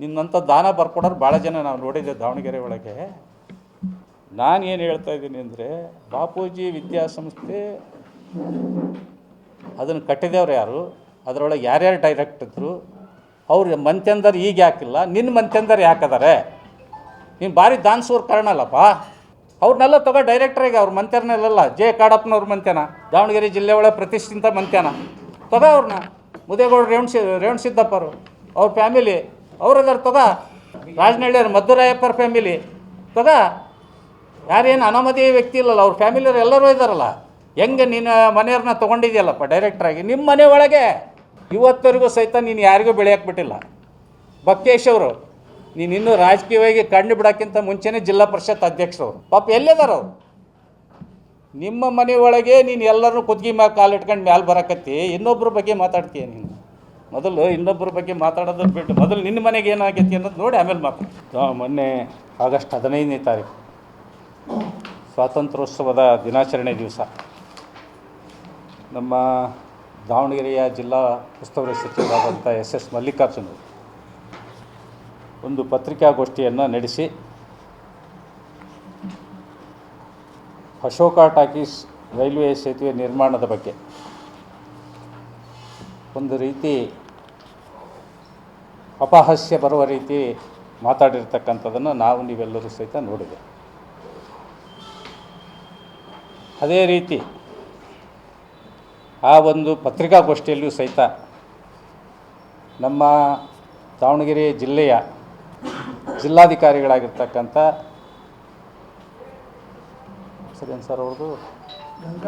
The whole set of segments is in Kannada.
ನಿನ್ನಂಥ ದಾನ ಬರ್ಕೊಡೋರು ಭಾಳ ಜನ ನಾವು ನೋಡಿದ್ದೆ ದಾವಣಗೆರೆ ಒಳಗೆ. ನಾನು ಏನು ಹೇಳ್ತಾ ಇದ್ದೀನಿ ಅಂದರೆ, ಬಾಪೂಜಿ ವಿದ್ಯಾಸಂಸ್ಥೆ ಅದನ್ನು ಕಟ್ಟಿದವ್ರು ಯಾರು? ಅದರೊಳಗೆ ಯಾರ್ಯಾರು ಡೈರೆಕ್ಟ್ ಇದ್ದರು ಅವ್ರ ಮಂತ್ಯಂದರ್ ಈಗ ಯಾಕಿಲ್ಲ? ನಿನ್ನ ಮಂತ್ಯಂದರ್ ಯಾಕದಾರೆ? ನೀನು ಭಾರಿ ದಾನ್ಸೂರ್ ಕಾರಣ ಅಲ್ಲಪ್ಪ. ಅವ್ರನ್ನೆಲ್ಲ ತಗೋ ಡೈರೆಕ್ಟ್ರಿಗೆ ಅವ್ರ ಮಂತ್ಯರ್ನೆಲ್ಲ ಜೆ ಕಾಡಪ್ಪನವ್ರ ಮಂತ್ಯನ, ದಾವಣಗೆರೆ ಜಿಲ್ಲೆ ಒಳಗೆ ಪ್ರತಿಷ್ಠಿತ ಮಂತ್ಯನ. ತಗೋ ಅವ್ರನ್ನ ಮುದೇಗೌಡ ರೇವಣ್ ಸಿದ್ದಪ್ಪರು ಅವ್ರ ಫ್ಯಾಮಿಲಿ ಅವ್ರದಾರ ತಗ ರಾಜನಹಳ್ಳಿಯವ್ರ ಮಧುರಾಯಪ್ಪರ ಫ್ಯಾಮಿಲಿ ತಗ ಯಾರೇನು ಅನಾಮಧೇಯ ವ್ಯಕ್ತಿ ಇಲ್ಲಲ್ಲ, ಅವ್ರ ಫ್ಯಾಮಿಲಿಯವ್ರು ಎಲ್ಲರೂ ಇದ್ದಾರಲ್ಲ ಹೆಂಗೆ ನೀನು ಮನೆಯವ್ರನ್ನ ತೊಗೊಂಡಿದ್ಯಲ್ಲಪ್ಪ ಡೈರೆಕ್ಟ್ರಾಗಿ ನಿಮ್ಮ ಮನೆ ಒಳಗೆ. ಇವತ್ತವರೆಗೂ ಸಹಿತ ನೀನು ಯಾರಿಗೂ ಬೆಳೆಯಕ್ಕೆ ಬಿಟ್ಟಿಲ್ಲ. ಬಕ್ಕೇಶ್ ಅವರು, ನೀನು ಇನ್ನೂ ರಾಜಕೀಯವಾಗಿ ಕಣ್ಣು ಬಿಡೋಕ್ಕಿಂತ ಮುಂಚೆನೇ ಜಿಲ್ಲಾ ಪರಿಷತ್ ಅಧ್ಯಕ್ಷರು ಪಾಪ ಎಲ್ಲಿದಾರ ಅವರು? ನಿಮ್ಮ ಮನೆಯೊಳಗೆ ನೀನು ಎಲ್ಲರನ್ನೂ ಕುದ್ಗಿ ಕಾಲು ಇಟ್ಕೊಂಡು ಮ್ಯಾಲೆ ಬರಕತ್ತಿ. ಇನ್ನೊಬ್ಬರ ಬಗ್ಗೆ ಮಾತಾಡ್ತೀಯ ನೀನು? ಮೊದಲು ಇನ್ನೊಬ್ಬರ ಬಗ್ಗೆ ಮಾತಾಡೋದನ್ನು ಬಿಟ್ಟು ಮೊದಲು ನಿನ್ನ ಮನೆಗೆ ಏನಾಗೈತಿ ಅನ್ನೋದು ನೋಡಿ ಆಮೇಲೆ ಮಾತು ಮೊನ್ನೆ ಆಗಸ್ಟ್ ಹದಿನೈದನೇ ತಾರೀಕು ಸ್ವಾತಂತ್ರ್ಯೋತ್ಸವದ ದಿನಾಚರಣೆ ದಿವಸ. ನಮ್ಮ ದಾವಣಗೆರೆಯ ಜಿಲ್ಲಾ ಉಸ್ತುವಾರಿ ಸಚಿವರಾದಂಥ ಎಸ್ ಎಸ್ ಮಲ್ಲಿಕಾರ್ಜುನ್ ಒಂದು ಪತ್ರಿಕಾಗೋಷ್ಠಿಯನ್ನು ನಡೆಸಿ ಅಶೋಕ ಟಾಕೀಸ್ ರೈಲ್ವೆ ಸೇತುವೆ ನಿರ್ಮಾಣದ ಬಗ್ಗೆ ಒಂದು ರೀತಿ ಅಪಹಾಸ್ಯ ಬರುವ ರೀತಿ ಮಾತಾಡಿರ್ತಕ್ಕಂಥದ್ದನ್ನು ನಾವು ನೀವೆಲ್ಲರೂ ಸಹಿತ ನೋಡಿದೆ. ಅದೇ ರೀತಿ ಆ ಒಂದು ಪತ್ರಿಕಾಗೋಷ್ಠಿಯಲ್ಲಿಯೂ ಸಹಿತ ನಮ್ಮ ದಾವಣಗೆರೆ ಜಿಲ್ಲೆಯ ಜಿಲ್ಲಾಧಿಕಾರಿಗಳಾಗಿರ್ತಕ್ಕಂಥ ಸರಿ ಸರ್ ಅವ್ರದ್ದು?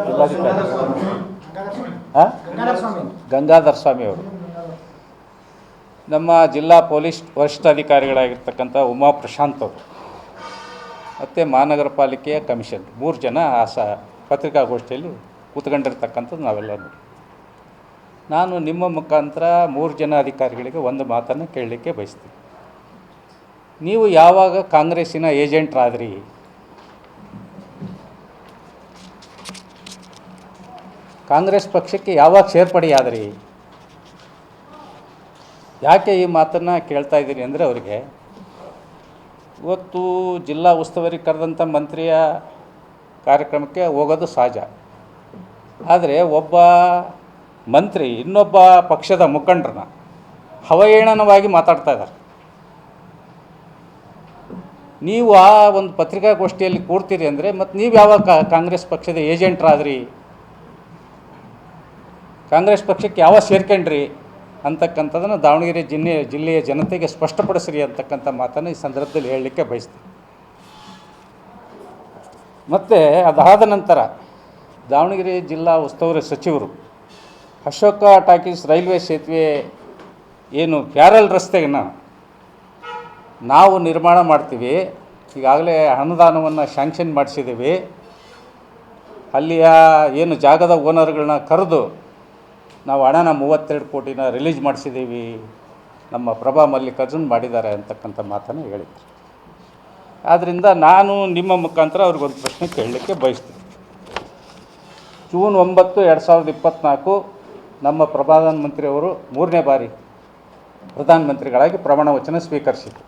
ಜಿಲ್ಲಾಧಿಕಾರಿ. ಹಾಂ ಗಂಗಾಧರ ಸ್ವಾಮಿ ಅವರು. ನಮ್ಮ ಜಿಲ್ಲಾ ಪೊಲೀಸ್ ವರಿಷ್ಠಾಧಿಕಾರಿಗಳಾಗಿರ್ತಕ್ಕಂಥ ಉಮಾ ಪ್ರಶಾಂತ್ ಅವರು, ಮತ್ತು ಮಹಾನಗರ ಪಾಲಿಕೆಯ ಕಮಿಷನ್, ಮೂರು ಜನ ಆ ಸ ಪತ್ರಿಕಾಗೋಷ್ಠಿಯಲ್ಲಿ ಕೂತ್ಕೊಂಡಿರ್ತಕ್ಕಂಥದ್ದು ನಾವೆಲ್ಲ ನೋಡಿ. ನಾನು ನಿಮ್ಮ ಮುಖಾಂತರ ಮೂರು ಜನ ಅಧಿಕಾರಿಗಳಿಗೆ ಒಂದು ಮಾತನ್ನು ಕೇಳಲಿಕ್ಕೆ ಬಯಸ್ತೀನಿ. ನೀವು ಯಾವಾಗ ಕಾಂಗ್ರೆಸ್ಸಿನ ಏಜೆಂಟ್ರಾದ್ರಿ ಕಾಂಗ್ರೆಸ್ ಪಕ್ಷಕ್ಕೆ ಯಾವಾಗ ಸೇರ್ಪಡೆಯಾದ್ರಿ? ಯಾಕೆ ಈ ಮಾತನ್ನು ಕೇಳ್ತಾ ಇದ್ದೀರಿ ಅಂದರೆ ಅವರಿಗೆ, ಇವತ್ತು ಜಿಲ್ಲಾ ಉಸ್ತುವಾರಿ ಕರೆದಂಥ ಮಂತ್ರಿಯ ಕಾರ್ಯಕ್ರಮಕ್ಕೆ ಹೋಗೋದು ಸಹಜ. ಆದರೆ ಒಬ್ಬ ಮಂತ್ರಿ ಇನ್ನೊಬ್ಬ ಪಕ್ಷದ ಮುಖಂಡರನ್ನ ಹವಯೇಳನವಾಗಿ ಮಾತಾಡ್ತಾ ಇದ್ದಾರೆ. ನೀವು ಆ ಒಂದು ಪತ್ರಿಕಾಗೋಷ್ಠಿಯಲ್ಲಿ ಕೂಡ್ತೀರಿ ಅಂದರೆ ಮತ್ತು ನೀವು ಯಾವ ಕಾಂಗ್ರೆಸ್ ಪಕ್ಷದ ಏಜೆಂಟ್ರಾದ್ರಿ? ಕಾಂಗ್ರೆಸ್ ಪಕ್ಷಕ್ಕೆ ಯಾವಾಗ ಸೇರ್ಕೊಂಡ್ರಿ? ಅಂತಕ್ಕಂಥದ್ದನ್ನು ದಾವಣಗೆರೆ ಜಿಲ್ಲೆ ಜಿಲ್ಲೆಯ ಜನತೆಗೆ ಸ್ಪಷ್ಟಪಡಿಸ್ರಿ ಅಂತಕ್ಕಂಥ ಮಾತನ್ನು ಈ ಸಂದರ್ಭದಲ್ಲಿ ಹೇಳಲಿಕ್ಕೆ ಬಯಸ್ತೀನಿ. ಮತ್ತು ಅದಾದ ನಂತರ ದಾವಣಗೆರೆ ಜಿಲ್ಲಾ ಉಸ್ತುವಾರಿ ಸಚಿವರು ಅಶೋಕ ಟಾಕೀಸ್ ರೈಲ್ವೆ ಸೇತುವೆ ಏನು ಪ್ಯಾರಲ್ ರಸ್ತೆಯನ್ನು ನಾವು ನಿರ್ಮಾಣ ಮಾಡ್ತೀವಿ. ಈಗಾಗಲೇ ಅನುದಾನವನ್ನು ಶಾಂಕ್ಷನ್ ಮಾಡಿಸಿದ್ದೀವಿ. ಅಲ್ಲಿಯ ಏನು ಜಾಗದ ಓನರ್ಗಳನ್ನ ಕರೆದು ನಾವು ಹಣನ ಮೂವತ್ತೆರಡು ಕೋಟಿನ ರಿಲೀಸ್ ಮಾಡಿಸಿದ್ದೀವಿ ನಮ್ಮ ಪ್ರಭಾ ಮಲ್ಲಿಕಾರ್ಜುನ್ ಮಾಡಿದ್ದಾರೆ ಅಂತಕ್ಕಂಥ ಮಾತನ್ನು ಹೇಳಿದ್ರು. ಆದ್ದರಿಂದ ನಾನು ನಿಮ್ಮ ಮುಖಾಂತರ ಅವ್ರಿಗೊಂದು ಪ್ರಶ್ನೆ ಕೇಳಲಿಕ್ಕೆ ಬಯಸ್ತೀನಿ. ಜೂನ್ ಒಂಬತ್ತು ಎರಡು ಸಾವಿರದ ಇಪ್ಪತ್ತ್ನಾಲ್ಕು ನಮ್ಮ ಪ್ರಧಾನಮಂತ್ರಿಯವರು ಮೂರನೇ ಬಾರಿ ಪ್ರಧಾನಮಂತ್ರಿಗಳಾಗಿ ಪ್ರಮಾಣ ವಚನ ಸ್ವೀಕರಿಸಿದರು.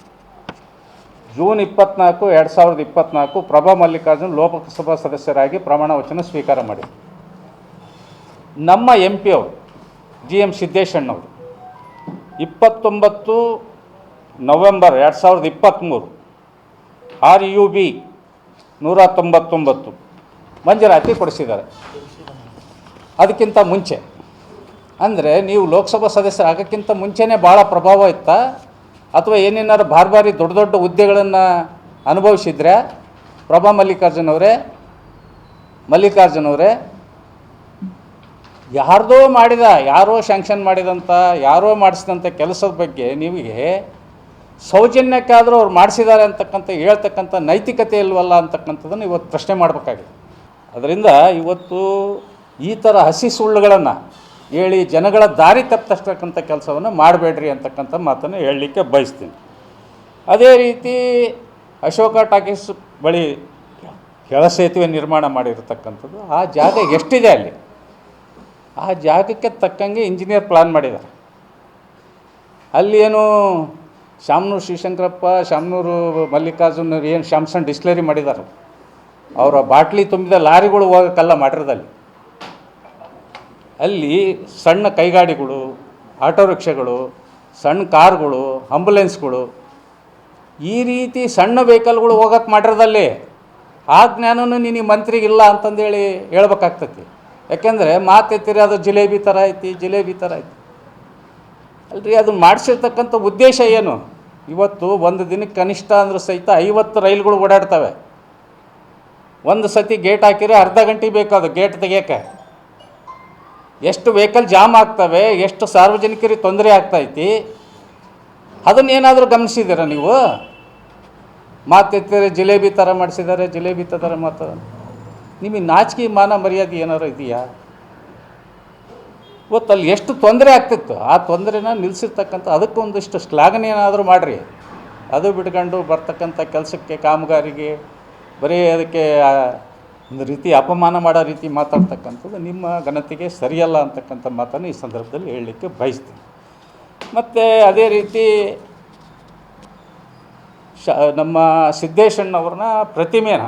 ಜೂನ್ ಇಪ್ಪತ್ನಾಲ್ಕು ಎರಡು ಸಾವಿರದ ಇಪ್ಪತ್ನಾಲ್ಕು ಪ್ರಭಾ ಮಲ್ಲಿಕಾರ್ಜುನ್ ಲೋಕಸಭಾ ಸದಸ್ಯರಾಗಿ ಪ್ರಮಾಣ ವಚನ ಸ್ವೀಕಾರ ಮಾಡಿದರು. ನಮ್ಮ ಎಂ ಪಿ ಅವರು ಜಿ ಎಂ ಸಿದ್ದೇಶಣ್ಣವರು. ಇಪ್ಪತ್ತೊಂಬತ್ತು ನವೆಂಬರ್ ಎರಡು ಸಾವಿರದ ಇಪ್ಪತ್ತ್ಮೂರು. ಆರ್ ಯು ಬಿ ನೂರ ತೊಂಬತ್ತೊಂಬತ್ತು. ಮಂಜೂರಾತಿ ಕೊಡಿಸಿದ್ದಾರೆ. ಅದಕ್ಕಿಂತ ಮುಂಚೆ. ಅಂದರೆ ನೀವು ಲೋಕಸಭಾ ಸದಸ್ಯರು ಆಗೋಕ್ಕಿಂತ ಮುಂಚೆನೇ ಭಾಳ ಪ್ರಭಾವ ಇತ್ತಾ? ಅಥವಾ ಏನೇನಾದ್ರು ಭಾರಿ ಭಾರಿ ದೊಡ್ಡ ದೊಡ್ಡ ಹುದ್ದೆಗಳನ್ನು ಅನುಭವಿಸಿದ್ರೆ? ಪ್ರಭಾ ಮಲ್ಲಿಕಾರ್ಜುನವರೇ ಮಲ್ಲಿಕಾರ್ಜುನವರೇ ಯಾರ್ದೋ ಮಾಡಿದ, ಯಾರೋ ಶ್ಯಾಂಕ್ಷನ್ ಮಾಡಿದಂಥ ಯಾರೋ ಮಾಡಿಸಿದಂಥ ಕೆಲಸದ ಬಗ್ಗೆ ನಿಮಗೆ ಸೌಜನ್ಯಕ್ಕಾದರೂ ಅವ್ರು ಮಾಡಿಸಿದ್ದಾರೆ ಅಂತಕ್ಕಂಥ, ಹೇಳ್ತಕ್ಕಂಥ ನೈತಿಕತೆ ಇಲ್ವಲ್ಲ ಅಂತಕ್ಕಂಥದ್ದನ್ನು ಇವತ್ತು ಪ್ರಶ್ನೆ ಮಾಡಬೇಕಾಗಿದೆ. ಅದರಿಂದ ಇವತ್ತು ಈ ಥರ ಹಸಿ ಸುಳ್ಳುಗಳನ್ನು ಹೇಳಿ ಜನಗಳ ದಾರಿ ತಪ್ಪಿಸ್ತಕ್ಕಂಥ ಕೆಲಸವನ್ನು ಮಾಡಬೇಡ್ರಿ ಅಂತಕ್ಕಂಥ ಮಾತನ್ನು ಹೇಳಲಿಕ್ಕೆ ಬಯಸ್ತೀನಿ. ಅದೇ ರೀತಿ ಅಶೋಕ ಟಾಕೀಸ್ ಬಳಿ ಕೆಳ ಸೇತುವೆ ನಿರ್ಮಾಣ ಮಾಡಿರತಕ್ಕಂಥದ್ದು, ಆ ಜಾಗ ಎಷ್ಟಿದೆ ಅಲ್ಲಿ? ಆ ಜಾಗಕ್ಕೆ ತಕ್ಕಂಗೆ ಇಂಜಿನಿಯರ್ ಪ್ಲಾನ್ ಮಾಡಿದ್ದಾರೆ. ಅಲ್ಲಿ ಏನು ಶಾಮನೂರು ಶಿವಶಂಕರಪ್ಪ ಶಾಮನೂರು ಮಲ್ಲಿಕಾರ್ಜುನ್ ಏನು ಶಾಮ್ಸನ್ ಡಿಸ್ಲರಿ ಮಾಡಿದ್ದಾರೆ. ಅವರ ಬಾಟ್ಲಿ ತುಂಬಿದ ಲಾರಿಗಳು ಹೋಗೋಕ್ಕಲ್ಲ ಮಾಡಿರೋದಲ್ಲಿ. ಅಲ್ಲಿ ಸಣ್ಣ ಕೈಗಾಡಿಗಳು, ಆಟೋ ರಿಕ್ಷಾಗಳು, ಸಣ್ಣ ಕಾರ್ಗಳು ಆಂಬುಲೆನ್ಸ್ಗಳು ಈ ರೀತಿ ಸಣ್ಣ ವೆಹಿಕಲ್ಗಳು ಹೋಗಕ್ಕೆ ಮಾಡಿರೋದಲ್ಲಿ ಆ ಜ್ಞಾನನೂ ನಿನಗೆ ಮಂತ್ರಿಗಿಲ್ಲ ಅಂತಂದೇಳಿ ಹೇಳ್ಬೇಕಾಗ್ತೈತಿ. ಯಾಕೆಂದರೆ ಮಾತೆತ್ತಿರಿ ಅದು ಜಿಲೇಬಿ ಥರ ಐತಿ, ಜಿಲೇಬಿ ಥರ ಐತಿ. ಅಲ್ರಿ, ಅದು ಮಾಡಿಸಿರ್ತಕ್ಕಂಥ ಉದ್ದೇಶ ಏನು? ಇವತ್ತು ಒಂದು ದಿನಕ್ಕೆ ಕನಿಷ್ಠ ಅಂದರೂ ಸಹಿತ ಐವತ್ತು ರೈಲುಗಳು ಓಡಾಡ್ತವೆ. ಒಂದು ಸತಿ ಗೇಟ್ ಹಾಕಿದ್ರೆ ಅರ್ಧ ಗಂಟೆ ಬೇಕು ಅದು ಗೇಟ್ ತೆಗಿಯೋಕ್ಕೆ. ಎಷ್ಟು ವೆಹಿಕಲ್ ಜಾಮ್ ಆಗ್ತವೆ, ಎಷ್ಟು ಸಾರ್ವಜನಿಕರಿಗೆ ತೊಂದರೆ ಆಗ್ತೈತಿ ಅದನ್ನೇನಾದರೂ ಗಮನಿಸಿದ್ದೀರಾ ನೀವು? ಮಾತೆತ್ತಿದ್ರೆ ಜಿಲೇಬಿ ಥರ ಮಾಡಿಸಿದ್ದಾರೆ, ಜಿಲೇಬಿ ಥರ ಮಾತು ನಿಮಗೆ ನಾಚಿಕೆ ಮಾನ ಮರ್ಯಾದೆ ಏನಾರು ಇದೆಯಾ? ಇವತ್ತು ಅಲ್ಲಿ ಎಷ್ಟು ತೊಂದರೆ ಆಗ್ತಿತ್ತು, ಆ ತೊಂದರೆನ ನಿಲ್ಲಿಸಿರ್ತಕ್ಕಂಥ ಅದಕ್ಕೆ ಒಂದಿಷ್ಟು ಶ್ಲಾಘನೆ ಏನಾದರೂ ಮಾಡಿರಿ. ಅದು ಬಿಟ್ಕೊಂಡು ಬರ್ತಕ್ಕಂಥ ಕೆಲಸಕ್ಕೆ, ಕಾಮಗಾರಿಗೆ, ಬರೀ ಅದಕ್ಕೆ ಒಂದು ರೀತಿ ಅಪಮಾನ ಮಾಡೋ ರೀತಿ ಮಾತಾಡ್ತಕ್ಕಂಥದ್ದು ನಿಮ್ಮ ಘನತೆಗೆ ಸರಿಯಲ್ಲ ಅಂತಕ್ಕಂಥ ಮಾತನ್ನು ಈ ಸಂದರ್ಭದಲ್ಲಿ ಹೇಳಲಿಕ್ಕೆ ಬಯಸ್ತೀನಿ. ಮತ್ತು ಅದೇ ರೀತಿ ಶ, ನಮ್ಮ ಸಿದ್ದೇಶಣ್ಣವ್ರನ್ನ ಪ್ರತಿಮೆನ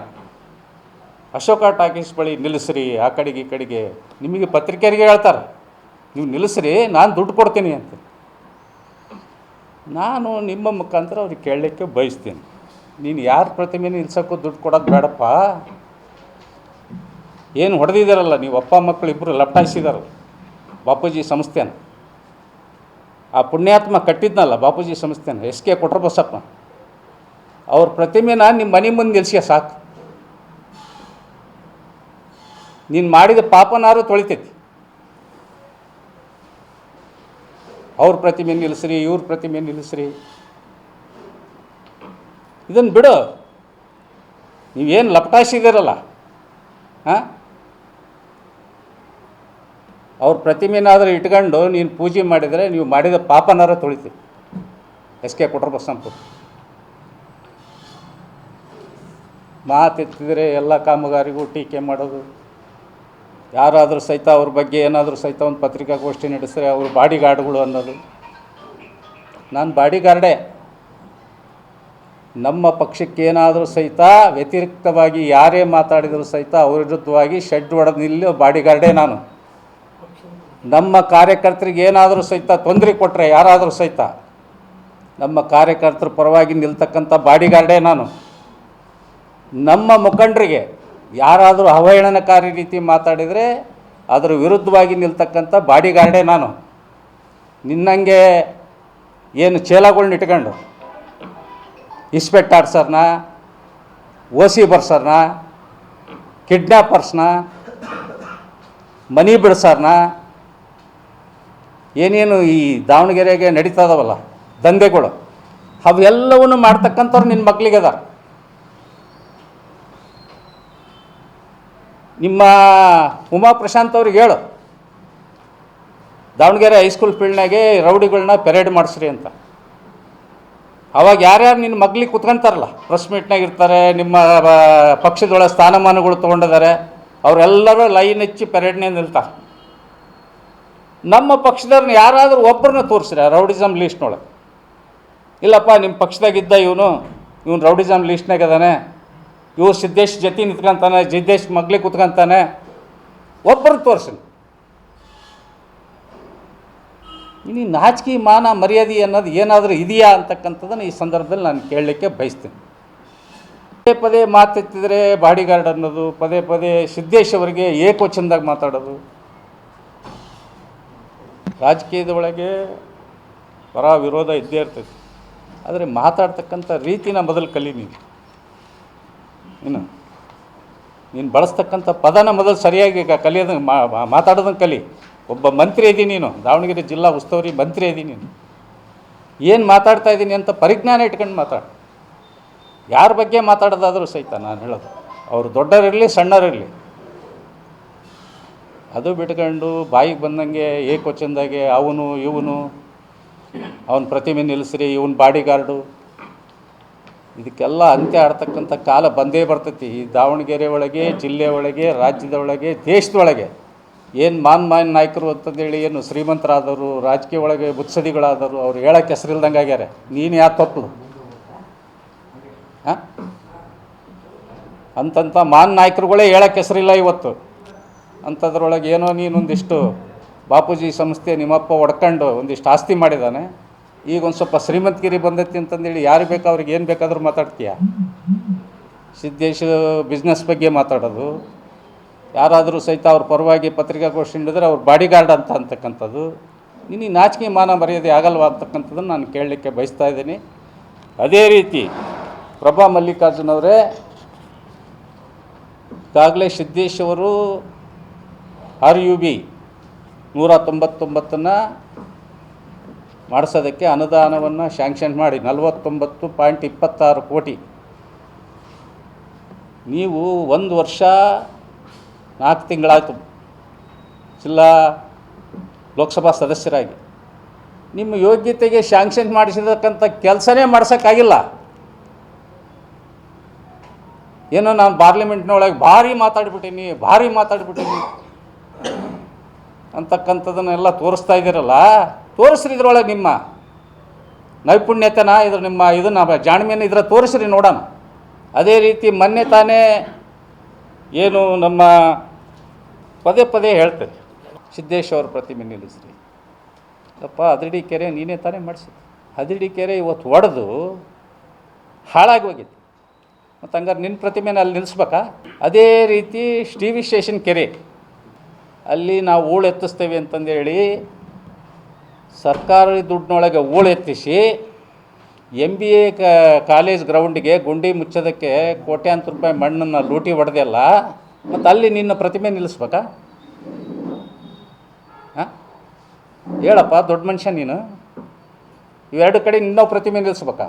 ಅಶೋಕ ಟಾಕೀಸ್ ಬಳಿ ನಿಲ್ಲಿಸ್ರಿ, ಆ ಕಡೆಗೆ ಈ ಕಡೆಗೆ. ನಿಮಗೆ ಪತ್ರಿಕೆಯರಿಗೆ ಹೇಳ್ತಾರೆ, ನೀವು ನಿಲ್ಲಿಸ್ರಿ, ನಾನು ದುಡ್ಡು ಕೊಡ್ತೀನಿ ಅಂತ. ನಾನು ನಿಮ್ಮ ಮುಖಾಂತರ ಅವ್ರಿಗೆ ಕೇಳಲಿಕ್ಕೆ ಬಯಸ್ತೀನಿ. ನೀನು ಯಾರ ಪ್ರತಿಮೆ ನಿಲ್ಸೋಕ್ಕೂ ದುಡ್ಡು ಕೊಡೋದು ಬೇಡಪ್ಪ. ಏನು ಹೊಡೆದಿದ್ದಾರಲ್ಲ, ನೀವು ಅಪ್ಪ, ಮಕ್ಕಳು ಇಬ್ಬರು ಲಪ್ಟಾಯಿಸಿದಾರೆ ಬಾಪೂಜಿ ಸಂಸ್ಥೆನ. ಆ ಪುಣ್ಯಾತ್ಮ ಕಟ್ಟಿದ್ನಲ್ಲ ಬಾಪೂಜಿ ಸಂಸ್ಥೆನ, ಎಸ್ ಕೆ ಕೊಟ್ರ ಬಸಪ್ಪ ಅವ್ರ ಪ್ರತಿಮೆನ ನಿಮ್ಮ ಮನೆ ಮುಂದೆ ನಿಲ್ಸಿಯ ಸಾಕು. ನೀನು ಮಾಡಿದ ಪಾಪನಾರು ತೊಳಿತೈತಿ. ಅವ್ರ ಪ್ರತಿಮೆ ನಿಲ್ಲಿಸ್ರಿ, ಇವ್ರ ಪ್ರತಿಮೆ ನಿಲ್ಲಿಸ್ರಿ. ಇದನ್ನು ಬಿಡು. ನೀವೇನು ಲಪಟಾಯಿಸಿದ್ದೀರಲ್ಲ? ಹಾಂ? ಅವ್ರ ಪ್ರತಿಮೆನಾದರೂ ಇಟ್ಕೊಂಡು ನೀನು ಪೂಜೆ ಮಾಡಿದರೆ ನೀವು ಮಾಡಿದ ಪಾಪನಾರ ತೊಳಿತೀವಿ ಎಸ್ ಕೆ ಕೊಟ್ರ ಬಸಂಪುರ ಮಾತೆತ್ತಿದರೆ ಎಲ್ಲ ಕಾಮಗಾರಿಗೂ ಟೀಕೆ ಮಾಡೋದು. ಯಾರಾದರೂ ಸಹಿತ ಅವ್ರ ಬಗ್ಗೆ ಏನಾದರೂ ಸಹಿತ ಒಂದು ಪತ್ರಿಕಾಗೋಷ್ಠಿ ನಡೆಸಿದ್ರೆ ಅವರು ಬಾಡಿ ಗಾರ್ಡ್ಗಳು ಅನ್ನೋದು. ನಾನು ಬಾಡಿ ಗಾರ್ಡೇ ನಮ್ಮ ಪಕ್ಷಕ್ಕೆ ಏನಾದರೂ ಸಹಿತ ವ್ಯತಿರಿಕ್ತವಾಗಿ ಯಾರೇ ಮಾತಾಡಿದರೂ ಸಹಿತ ಅವ್ರ ವಿರುದ್ಧವಾಗಿ ಶೆಡ್ ಹೊಡೆದು ನಿಲ್ಲೋ ಬಾಡಿ ಗಾರ್ಡೇ ನಾನು. ನಮ್ಮ ಕಾರ್ಯಕರ್ತರಿಗೆ ಏನಾದರೂ ಸಹಿತ ತೊಂದರೆ ಕೊಟ್ಟರೆ ಯಾರಾದರೂ ಸಹಿತ ನಮ್ಮ ಕಾರ್ಯಕರ್ತರ ಪರವಾಗಿ ನಿಲ್ತಕ್ಕಂಥ ಬಾಡಿ ಗಾರ್ಡೇ ನಾನು. ನಮ್ಮ ಮುಖಂಡರಿಗೆ ಯಾರಾದರೂ ಅವಹೇಳನಕಾರಿ ರೀತಿ ಮಾತಾಡಿದರೆ ಅದರ ವಿರುದ್ಧವಾಗಿ ನಿಲ್ತಕ್ಕಂಥ ಬಾಡಿ ಗಾರ್ಡೇ ನಾನು. ನಿನ್ನಂಗೆ ಏನು ಚೇಲಗಳ್ನ ಇಟ್ಕೊಂಡು ಇಸ್ಪೆಕ್ಟಾರ್ಸರ್ನ ಓಸಿ ಬರ್ಸರ್ನ ಕಿಡ್ನಾಪರ್ಸ್ನ ಮನಿ ಬಿಡ್ಸರ್ನ ಏನೇನು ಈ ದಾವಣಗೆರೆಗೆ ನಡೀತಾ ಇದಾವಲ್ಲ ದಂಧೆಗಳು, ಅವೆಲ್ಲವನ್ನು ಮಾಡ್ತಕ್ಕಂಥವ್ರು ನಿನ್ನ ಮಕ್ಕಳಿಗೆ ಅದಾರ. ನಿಮ್ಮ ಉಮಾ ಪ್ರಶಾಂತ್ ಅವ್ರಿಗೆ ಹೇಳು. ದಾವಣಗೆರೆ ಹೈಸ್ಕೂಲ್ ಫೀಲ್ಡ್ನಾಗೆ ರೌಡಿಗಳನ್ನ ಪೆರೇಡ್ ಮಾಡಿಸ್ರಿ ಅಂತ. ಅವಾಗ ಯಾರ್ಯಾರು ನಿನ್ನ ಮಗ್ಲಿಗೆ ಕುತ್ಕೊಂತಾರಲ್ಲ ಪ್ರೆಸ್ ಮೀಟ್ನಾಗ ಇರ್ತಾರೆ, ನಿಮ್ಮ ಪಕ್ಷದೊಳಗೆ ಪಕ್ಷದೊಳ ಸ್ಥಾನಮಾನಗಳು ತೊಗೊಂಡಿದ್ದಾರೆ ಅವರೆಲ್ಲರೂ ಲೈನ್ ಹಚ್ಚಿ ಪೆರೇಡ್ನೇ ನಿಲ್ತಾರೆ. ನಮ್ಮ ಪಕ್ಷದವ್ರನ್ನ ಯಾರಾದರೂ ಒಬ್ಬರನ್ನ ತೋರಿಸ್ರಿ ರೌಡಿಸಮ್ ಲೀಸ್ಟ್ನೊಳಗೆ ಇಲ್ಲಪ್ಪ ನಿಮ್ಮ ಪಕ್ಷದಾಗಿದ್ದ ಇವನು ಇವನು ರೌಡಿಸಮ್ ಲೀಸ್ಟ್ನಾಗ ಅದಾನೆ. ಇವ್ರು ಸಿದ್ದೇಶ್ ಜೊತೆ ನಿಂತ್ಕೊಂತಾನೆ, ಸಿದ್ದೇಶ್ ಮಗ್ಲಿ ಕುತ್ಕೊಂತಾನೆ. ಒಬ್ಬರು ತೋರಿಸಿ ಇನ್ನು ನಾಚಿಕೆ ಮಾನ ಮರ್ಯಾದೆ ಅನ್ನೋದು ಏನಾದರೂ ಇದೆಯಾ ಅಂತಕ್ಕಂಥದ್ದನ್ನು ಈ ಸಂದರ್ಭದಲ್ಲಿ ನಾನು ಕೇಳಲಿಕ್ಕೆ ಬಯಸ್ತೀನಿ. ಪದೇ ಪದೇ ಮಾತೆತ್ತಿದರೆ ಬಾಡಿಗಾರ್ಡ್ ಅನ್ನೋದು, ಪದೇ ಪದೇ ಸಿದ್ದೇಶ್ ಅವರಿಗೆ ಏಕವಚನದಾಗ ಮಾತಾಡೋದು. ರಾಜಕೀಯದ ಒಳಗೆ ಪರ ವಿರೋಧ ಇದ್ದೇ ಇರ್ತೈತಿ ಆದರೆ ಮಾತಾಡ್ತಕ್ಕಂಥ ರೀತಿನ ಮೊದಲು ಕಲಿ ನೀನು ಇನ್ನು. ನೀನು ಬಳಸ್ತಕ್ಕಂಥ ಪದನ ಮೊದಲು ಸರಿಯಾಗಿ ಕಲಿಯೋದು ಕಲಿಯೋದನ್ನ ಮಾ ಮಾ- ಮಾತಾಡೋದನ್ನ ಕಲಿ. ಒಬ್ಬ ಮಂತ್ರಿ ಇದ್ದೀನಿ ನೀನು. ದಾವಣಗೆರೆ ಜಿಲ್ಲಾ ಉಸ್ತುವಾರಿ ಮಂತ್ರಿ ಇದ್ದೀನಿ ನೀನು. ಏನು ಮಾತಾಡ್ತಾ ಇದ್ದೀನಿ ಅಂತ ಪರಿಜ್ಞಾನ ಇಟ್ಕೊಂಡು ಮಾತಾಡು. ಯಾರ ಬಗ್ಗೆ ಮಾತಾಡೋದಾದರೂ ಸಹಿತ ನಾನು ಹೇಳೋದು. ಅವರು ದೊಡ್ಡರಿರಲಿ ಸಣ್ಣರಿರಲಿ ಅದು ಬಿಟ್ಕೊಂಡು ಬಾಯಿಗೆ ಬಂದಂಗೆ ಏಕೋಚಂದಾಗೆ ಅವನು, ಇವನು. ಅವನ ಪ್ರತಿಮೆ ನಿಲ್ಲಿಸ್ರಿ ಇವನ್ ಬಾಡಿ ಗಾರ್ಡು ಇದಕ್ಕೆಲ್ಲ ಅಂತ್ಯ ಆಡ್ತಕ್ಕಂಥ ಕಾಲ ಬಂದೇ ಬರ್ತೈತಿ. ಈ ದಾವಣಗೆರೆ ಒಳಗೆ, ಜಿಲ್ಲೆ ಒಳಗೆ, ರಾಜ್ಯದ ಒಳಗೆ ದೇಶದೊಳಗೆ ಏನು ಮಾನ್ ಮಾನ್ ನಾಯಕರು ಅಂತಂದೇಳಿ, ಏನು ಶ್ರೀಮಂತರಾದವರು, ರಾಜಕೀಯ ಒಳಗೆ ಬುತ್ಸದಿಗಳಾದರು ಅವ್ರು ಹೇಳಕ್ಕೆ ಹೆಸರಿಲ್ದಂಗೆ ಆಗ್ಯಾರೆ. ನೀನು ಯಾ ತಪ್ಪು? ಹಾಂ? ಅಂತಂತ ಮಾನ್ ನಾಯಕರುಗಳೇ ಹೇಳಕ್ಕೆ ಹೆಸರಿಲ್ಲ ಇವತ್ತು. ಅಂಥದ್ರೊಳಗೆ ಏನೋ ನೀನೊಂದಿಷ್ಟು ಬಾಪೂಜಿ ಸಂಸ್ಥೆ ನಿಮ್ಮಪ್ಪ ಒಡ್ಕೊಂಡು ಒಂದಿಷ್ಟು ಆಸ್ತಿ ಮಾಡಿದ್ದಾನೆ ಈಗ ಒಂದು ಸ್ವಲ್ಪ ಶ್ರೀಮಂತಗಿರಿ ಬಂದೈತಿ ಅಂತಂದೇಳಿ, ಯಾರು ಬೇಕು ಅವ್ರಿಗೆ ಏನು ಬೇಕಾದರೂ ಮಾತಾಡ್ತೀಯ? ಸಿದ್ದೇಶ ಬಿಸ್ನೆಸ್ ಬಗ್ಗೆ ಮಾತಾಡೋದು. ಯಾರಾದರೂ ಸಹಿತ ಅವ್ರ ಪರವಾಗಿ ಪತ್ರಿಕಾಗೋಷ್ಠಿ ಹಿಡಿದ್ರೆ ಅವ್ರ ಬಾಡಿಗಾರ್ಡ್ ಅಂತ ಅಂತಕ್ಕಂಥದ್ದು. ನಿನ್ನ ನಾಚಿಕೆ ಮಾನ ಮರ್ಯಾದೆ ಆಗಲ್ವಾ ಅಂತಕ್ಕಂಥದ್ದನ್ನು ನಾನು ಕೇಳಲಿಕ್ಕೆ ಬಯಸ್ತಾ ಇದ್ದೀನಿ. ಅದೇ ರೀತಿ ಪ್ರಭಾ ಮಲ್ಲಿಕಾರ್ಜುನ್ ಅವರೇ, ಈಗಾಗಲೇ ಸಿದ್ದೇಶ್ ಅವರು ಆರ್ ಯು ಬಿ ನೂರ ತೊಂಬತ್ತೊಂಬತ್ತನ್ನು ಮಾಡಿಸೋದಕ್ಕೆ ಅನುದಾನವನ್ನು ಶ್ಯಾಂಕ್ಷನ್ ಮಾಡಿ. ನಲವತ್ತೊಂಬತ್ತು ಪಾಯಿಂಟ್ ಇಪ್ಪತ್ತಾರು ಕೋಟಿ. ನೀವು ಒಂದು ವರ್ಷ ನಾಲ್ಕು ತಿಂಗಳಾಯಿತು ಜಿಲ್ಲಾ ಲೋಕಸಭಾ ಸದಸ್ಯರಾಗಿ. ನಿಮ್ಮ ಯೋಗ್ಯತೆಗೆ ಶ್ಯಾಂಕ್ಷನ್ ಮಾಡಿಸಿರ್ತಕ್ಕಂಥ ಕೆಲಸನೇ ಮಾಡ್ಸೋಕ್ಕಾಗಿಲ್ಲ. ಏನೋ ನಾನು ಪಾರ್ಲಿಮೆಂಟ್ನೊಳಗೆ ಭಾರಿ ಮಾತಾಡ್ಬಿಟ್ಟೀನಿ ಭಾರಿ ಮಾತಾಡ್ಬಿಟ್ಟೀನಿ. ಅಂತಕ್ಕಂಥದ್ದನ್ನೆಲ್ಲ ತೋರಿಸ್ತಾ ಇದ್ದೀರಲ್ಲ, ತೋರಿಸ್ರಿ ಇದ್ರೊಳಗೆ ನಿಮ್ಮ ನೈಪುಣ್ಯತೆನ ಇದ್ರ ನಿಮ್ಮ ಇದನ್ನು ಜಾಣ್ಮೆಯನ್ನು ಇದ್ರ ತೋರಿಸ್ರಿ ನೋಡೋಣ. ಅದೇ ರೀತಿ ಮೊನ್ನೆ ತಾನೇ ಏನು ನಮ್ಮ ಪದೇ ಪದೇ ಹೇಳ್ತೇನೆ ಸಿದ್ದೇಶ್ವರ ಪ್ರತಿಮೆ ನಿಲ್ಲಿಸ್ರಿ. ಅಪ್ಪ ಹದಿಡಿ ಕೆರೆ ನೀನೇ ತಾನೇ ಮಾಡಿಸಿದ್ದು. ಹದಿಡಿ ಕೆರೆ ಇವತ್ತು ಒಡೆದು ಹಾಳಾಗಿ ಹೋಗಿತ್ತು ಮತ್ತು ಹಂಗಾರೆ ನಿನ್ನ ಪ್ರತಿಮೆನ ಅಲ್ಲಿ ನಿಲ್ಲಿಸ್ಬೇಕಾ? ಅದೇ ರೀತಿ ಟಿ ವಿ ಸ್ಟೇಷನ್ ಕೆರೆ. ಅಲ್ಲಿ ನಾವು ಹೂಳು ಎತ್ತಿಸ್ತೇವೆ ಅಂತಂದೇಳಿ ಸರ್ಕಾರಿ ದುಡ್ಡಿನೊಳಗೆ ಹೂಳು ಎತ್ತಿಸಿ ಎಂ ಬಿ ಎ ಕಾಲೇಜ್ ಗ್ರೌಂಡಿಗೆ ಗುಂಡಿ ಮುಚ್ಚೋದಕ್ಕೆ ಕೋಟ್ಯಾಂತರ ರೂಪಾಯಿ ಮಣ್ಣನ್ನು ಲೂಟಿ ಹೊಡೆದೆಲ್ಲ ಮತ್ತು ಅಲ್ಲಿ ನಿನ್ನ ಪ್ರತಿಮೆ ನಿಲ್ಲಿಸ್ಬೇಕಾ? ಹಾಂ? ಹೇಳಪ್ಪ, ದೊಡ್ಡ ಮನುಷ್ಯ ನೀನು. ಇವೆರಡು ಕಡೆ ನಿನ್ನ ಪ್ರತಿಮೆ ನಿಲ್ಲಿಸ್ಬೇಕಾ?